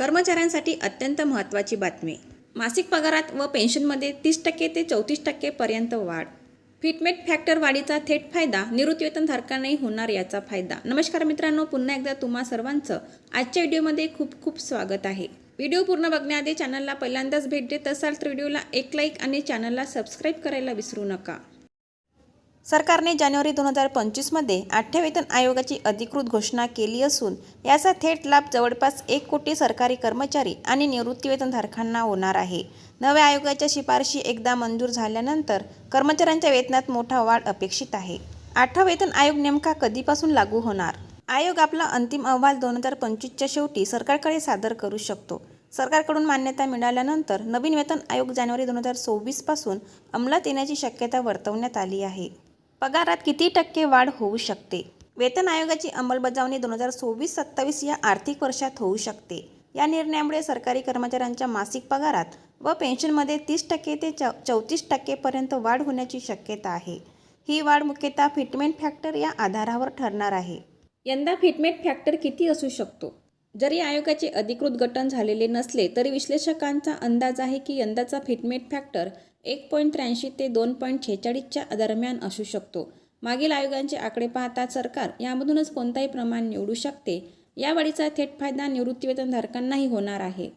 कर्मचाऱ्यांसाठी अत्यंत महत्त्वाची बातमी. मासिक पगारात व पेन्शनमध्ये तीस टक्के ते चौतीस टक्केपर्यंत वाढ. फिटमेट फॅक्टर वाढीचा थेट फायदा निवृत्तीवेतनधारकांनाही होणार याचा फायदा. नमस्कार मित्रांनो पुन्हा एकदा तुम्हा सर्वांचं आजच्या व्हिडिओमध्ये खूप खूप स्वागत आहे. व्हिडिओ पूर्ण बघण्याआधी चॅनलला पहिल्यांदाच भेट देत असाल तर व्हिडिओला एक लाईक आणि चॅनलला सबस्क्राईब करायला विसरू नका. सरकारने जानेवारी दोन हजार पंचवीसमध्ये आठव्या वेतन आयोगाची अधिकृत घोषणा केली असून याचा थेट लाभ जवळपास एक कोटी सरकारी कर्मचारी आणि निवृत्तीवेतनधारकांना होणार आहे. नव्या आयोगाच्या शिफारशी एकदा मंजूर झाल्यानंतर कर्मचाऱ्यांच्या वेतनात मोठा वाढ अपेक्षित आहे. आठवा वेतन आयोग नेमका कधीपासून लागू होणार? आयोग आपला अंतिम अहवाल दोन हजार पंचवीसच्या शेवटी सरकारकडे सादर करू शकतो. सरकारकडून मान्यता मिळाल्यानंतर नवीन वेतन आयोग जानेवारी दोन हजार सव्वीसपासून अंमलात येण्याची शक्यता वर्तवण्यात आली आहे. पगारात किती टक्के वाढ होऊ शकते? वेतन आयोगाची अंमलबजावणी दोन हजार सव्वीस सत्तावीस या आर्थिक वर्षात होऊ शकते. या निर्णयामुळे सरकारी कर्मचाऱ्यांच्या मासिक पगारात व पेन्शनमध्ये तीस टक्के ते चौ चौतीस टक्केपर्यंत वाढ होण्याची शक्यता आहे. ही वाढ मुख्यतः फिटमेंट फॅक्टर या आधारावर ठरणार आहे. यंदा फिटमेंट फॅक्टर किती असू शकतो? जरी आयोगाचे अधिकृत गठन झालेले नसले तरी विश्लेषकांचा अंदाज आहे की यंदाचा फिटमेट फॅक्टर एक पॉईंट त्र्याऐंशी ते दोन पॉईंट छेचाळीसच्या दरम्यान असू शकतो. मागील आयोगांचे आकडे पाहता सरकार यामधूनच कोणताही प्रमाण निवडू शकते. या वाढीचा थेट फायदा निवृत्तीवेतनधारकांनाही होणार आहे.